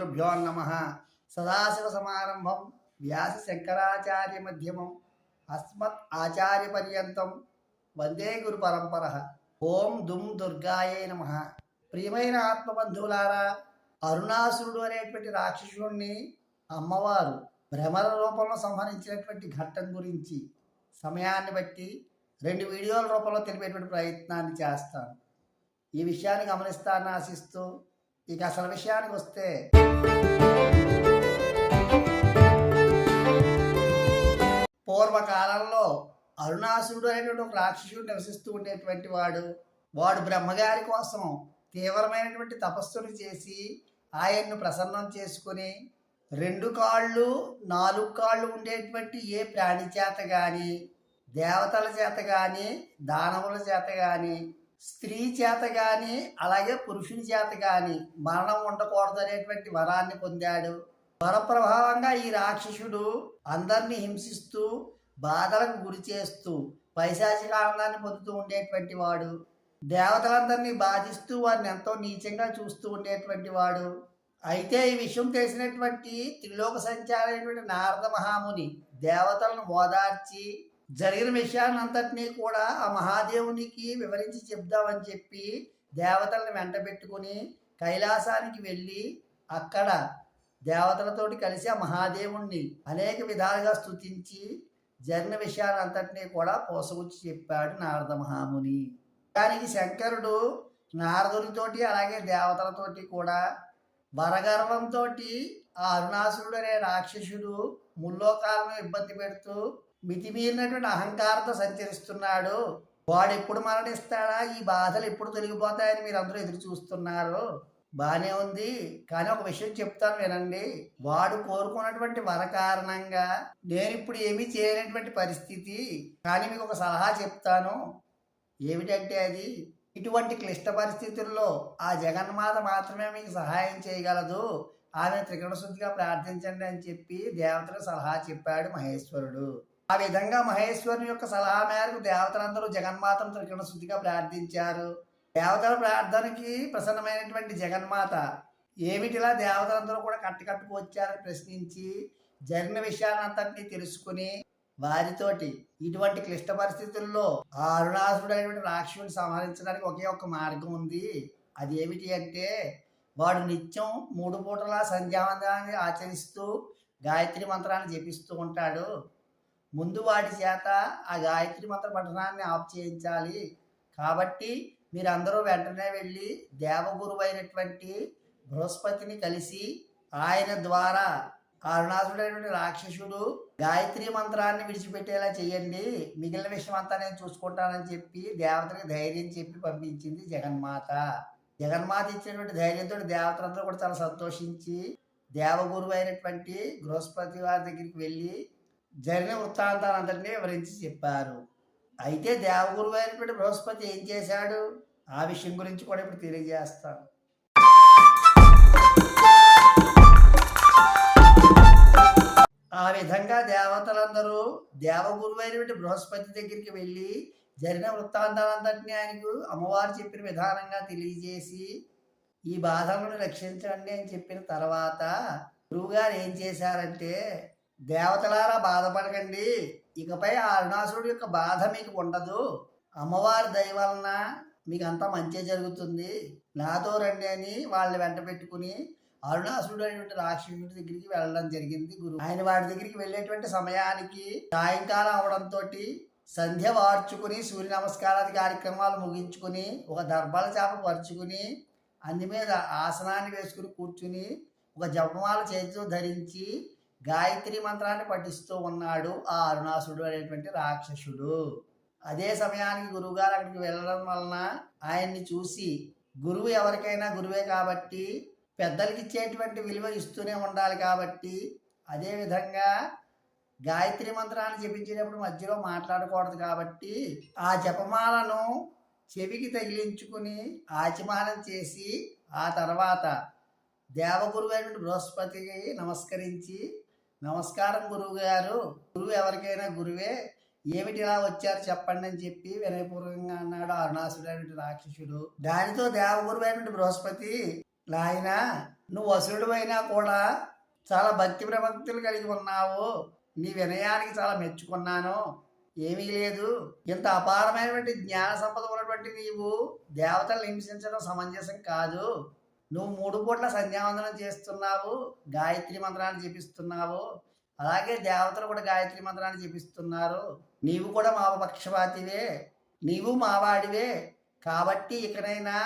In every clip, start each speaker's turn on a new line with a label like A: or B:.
A: గురుభ్యో నమ సదాశివ సమారంభం వ్యాస శంకరాచార్య మధ్యమం అస్మత్ ఆచార్య పర్యంతం వందే గురు పరంపర ఓం దుమ్ దుర్గాయే నమ ప్రియమైన ఆత్మబంధువులారా అరుణాసురుడు అనేటువంటి రాక్షసుడిని అమ్మవారు భ్రమర రూపంలో సంహరించినటువంటి ఘట్టం గురించి సమయాన్ని బట్టి రెండు వీడియోల రూపంలో తెలిపేటువంటి ప్రయత్నాన్ని చేస్తాను. ఈ విషయాన్ని గమనిస్తానని ఆశిస్తూ ఇక అసలు విషయానికి వస్తే పూర్వకాలంలో అరుణాసురుడు అనేటువంటి ఒక రాక్షసుడు నివసిస్తూ ఉండేటువంటి వాడు వాడు బ్రహ్మగారి కోసం తీవ్రమైనటువంటి తపస్సును చేసి ఆయన్ను ప్రసన్నం చేసుకుని రెండు కాళ్ళు నాలుగు కాళ్ళు ఉండేటువంటి ఏ ప్రాణి చేత కానీ దేవతల చేత కానీ దానవుల చేత కానీ స్త్రీ చేత కానీ అలాగే పురుషుని చేత కానీ మరణం ఉండకూడదు అనేటువంటి వరాన్ని పొందాడు. వరప్రభావంగా ఈ రాక్షసుడు అందరినీ హింసిస్తూ బాధలకు గురి చేస్తూ పైశాచిక ఆనందాన్ని పొందుతూ ఉండేటువంటి వాడు. దేవతలందరినీ బాధిస్తూ వారిని ఎంతో నీచంగా చూస్తూ ఉండేటువంటి వాడు. అయితే ఈ విషయం తెలిసినటువంటి త్రిలోక సంచారైనటువంటి నారద మహాముని దేవతలను ఓదార్చి జరిగిన విషయాన్నంతటినీ కూడా ఆ మహాదేవునికి వివరించి చెప్దామని చెప్పి దేవతలను వెంట పెట్టుకుని కైలాసానికి వెళ్ళి అక్కడ దేవతలతోటి కలిసి ఆ మహాదేవుణ్ణి అనేక విధాలుగా స్తుతించి జరిగిన విషయాన్ని కూడా పోసగుచ్చి చెప్పాడు నారద మహాముని. దానికి శంకరుడు నారదునితోటి అలాగే దేవతలతోటి కూడా వరగర్వంతో ఆ అరుణాసురుడు అనే రాక్షసుడు ముల్లోకాలను ఇబ్బంది పెడుతూ మితిమీరినటువంటి అహంకారంతో సంచరిస్తున్నాడు. వాడు ఎప్పుడు మరణిస్తాడా? ఈ బాధలు ఎప్పుడు తొలగిపోతాయని మీరు అందరూ ఎదురు చూస్తున్నారు. బానే ఉంది. కానీ ఒక విషయం చెప్తాను వినండి. వాడు కోరుకున్నటువంటి వర కారణంగా నేను ఇప్పుడు ఏమీ చేయలేనటువంటి పరిస్థితి. కానీ మీకు ఒక సలహా చెప్తాను. ఏమిటంటే అది ఇటువంటి క్లిష్ట పరిస్థితుల్లో ఆ జగన్మాత మాత్రమే మీకు సహాయం చేయగలదు. ఆమె త్రికరణ శుద్ధిగా ప్రార్థించండి అని చెప్పి దేవతలకు సలహా చెప్పాడు మహేశ్వరుడు. ఆ విధంగా మహేశ్వరుని యొక్క సలహా మేరకు దేవతలందరూ జగన్మాతను త్రికరణ శుద్ధిగా ప్రార్థించారు. దేవతల ప్రార్థనకి ప్రసన్నమైనటువంటి జగన్మాత ఏమిటిలా దేవతలందరూ కూడా కట్టుకట్టుకు వచ్చారని ప్రశ్నించి జరిగిన విషయాలంతటినీ తెలుసుకుని వారితోటి ఇటువంటి క్లిష్ట పరిస్థితుల్లో ఆ రాక్షసుని సంహరించడానికి ఒకే ఒక్క మార్గం ఉంది. అది ఏమిటి అంటే వాడు నిత్యం మూడు పూటలా సంధ్యావందనాన్ని ఆచరిస్తూ గాయత్రి మంత్రాన్ని జపిస్తూ ఉంటాడు. ముందు వాటి చేత ఆ గాయత్రి మంత్ర పఠనాన్ని ఆఫ్ చేయించాలి. కాబట్టి మీరందరూ వెంటనే వెళ్ళి దేవగురువు అయినటువంటి బృహస్పతిని కలిసి ఆయన ద్వారా అరుణాసుడైనటువంటి రాక్షసుడు గాయత్రి మంత్రాన్ని విడిచిపెట్టేలా చేయండి. మిగిలిన విషయం అంతా నేను చూసుకుంటానని చెప్పి దేవతలకు ధైర్యం చెప్పి పంపించింది జగన్మాత. జగన్మాత ఇచ్చినటువంటి ధైర్యంతో దేవతలందరూ కూడా చాలా సంతోషించి దేవగురువు అయినటువంటి బృహస్పతి వారి దగ్గరికి వెళ్ళి జరిగిన వృత్తాంతాలందరినీ వివరించి చెప్పారు. అయితే దేవగురువు అయినటువంటి బృహస్పతి ఏం చేశాడు? ఆ విషయం గురించి కూడా ఇప్పుడు తెలియజేస్తాను. ఆ విధంగా దేవతలందరూ దేవగురువు అయినటువంటి బృహస్పతి దగ్గరికి వెళ్ళి జరిగిన వృత్తాంతాలంతటినీ ఆయనకు అమ్మవారు చెప్పిన విధానంగా తెలియజేసి ఈ బాధలను రక్షించండి అని చెప్పిన తర్వాత గురువుగారు ఏం చేశారంటే దేవతలారా బాధపడకండి. ఇకపై ఆ అరుణాసురుడు యొక్క బాధ మీకు ఉండదు. అమ్మవారి దయ వలన మీకు అంతా మంచి జరుగుతుంది. నాతో రండి అని వాళ్ళని వెంట పెట్టుకుని అరుణాసురుడు అనేటువంటి రాక్షసుడి దగ్గరికి వెళ్ళడం జరిగింది గురువు ఆయన వాడి దగ్గరికి వెళ్ళేటువంటి సమయానికి సాయంకాలం అవడంతో సంధ్య వార్చుకుని సూర్య నమస్కారాది కార్యక్రమాలు ముగించుకుని ఒక దర్భాల చేప పరుచుకుని అందు మీద ఆసనాన్ని వేసుకుని కూర్చుని ఒక జపమాల చేతితో ధరించి గాయత్రి మంత్రాన్ని పఠిస్తూ ఉన్నాడు ఆ అరుణాసుడు అనేటువంటి రాక్షసుడు. అదే సమయానికి గురువుగారు అక్కడికి వెళ్ళడం వలన ఆయన్ని చూసి గురువు ఎవరికైనా గురువే కాబట్టి పెద్దలకి ఇచ్చేటువంటి విలువ ఇస్తూనే ఉండాలి కాబట్టి అదేవిధంగా గాయత్రి మంత్రాన్ని జపించేటప్పుడు మధ్యలో మాట్లాడకూడదు కాబట్టి ఆ జపమాలను చెవికి తగిలించుకుని ఆచమానం చేసి ఆ తర్వాత దేవగురువైన బృహస్పతికి నమస్కరించి నమస్కారం గురువు గారు గురువు ఎవరికైనా గురువే ఏమిటి ఇలా వచ్చారు చెప్పండి అని చెప్పి వినయపూర్వకంగా అన్నాడు అరుణాసుడు రాక్షసుడు. దానితో దేవగురువు అయినటువంటి బృహస్పతి నాయన నువ్వు అసురుడు అయినా కూడా చాలా భక్తి ప్రభక్తులు కలిగి ఉన్నావు. నీ వినయానికి చాలా మెచ్చుకున్నాను. ఏమీ లేదు. ఇంత అపారమైనటువంటి జ్ఞాన సంపద ఉన్నటువంటి నీవు దేవతలను హింసించడం సమంజసం కాదు. నువ్వు మూడు పూట్ల సంధ్యావందనం చేస్తున్నావు గాయత్రి మంత్రాన్ని జపిస్తున్నావు అలాగే దేవతలు కూడా గాయత్రి మంత్రాన్ని జపిస్తున్నారు. నీవు కూడా మా పక్షపాతివే నీవు మావాడివే కాబట్టి ఇకనైనా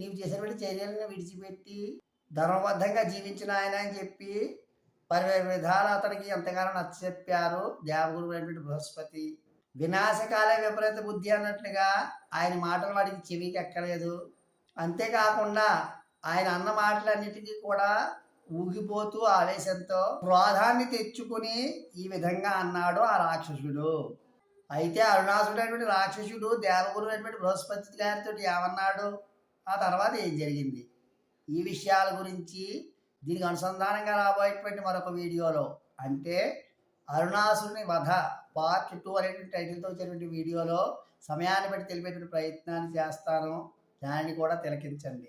A: నీవు చేసినటువంటి చర్యలను విడిచిపెట్టి ధర్మబద్ధంగా జీవించిన ఆయన అని చెప్పి పరి విధాలు అతనికి ఎంతగానో నచ్చ చెప్పారు. దేవగురు అయినటువంటి బృహస్పతి. వినాశకాల విపరీత బుద్ధి అన్నట్లుగా ఆయన మాటలు వాడికి చెవికి ఎక్కలేదు అంతేకాకుండా ఆయన అన్న మాటలన్నిటికీ కూడా ఊగిపోతూ ఆవేశంతో క్రోధాన్ని తెచ్చుకుని ఈ విధంగా అన్నాడు ఆ రాక్షసుడు. అయితే అరుణాసుడైనటువంటి రాక్షసుడు దేవగురు అయినటువంటి బృహస్పతి గారితో ఏమన్నాడు? ఆ తర్వాత ఏం జరిగింది? ఈ విషయాల గురించి దీనికి అనుసంధానంగా రాబోయేటువంటి మరొక వీడియోలో అంటే అరుణాసురుని వధ పార్ట్ టూ అనేటువంటి టైటిల్తో వచ్చేటువంటి వీడియోలో సమయాన్ని బట్టి తెలిపేటువంటి ప్రయత్నాన్ని చేస్తాను. దానిని కూడా తిలకించండి.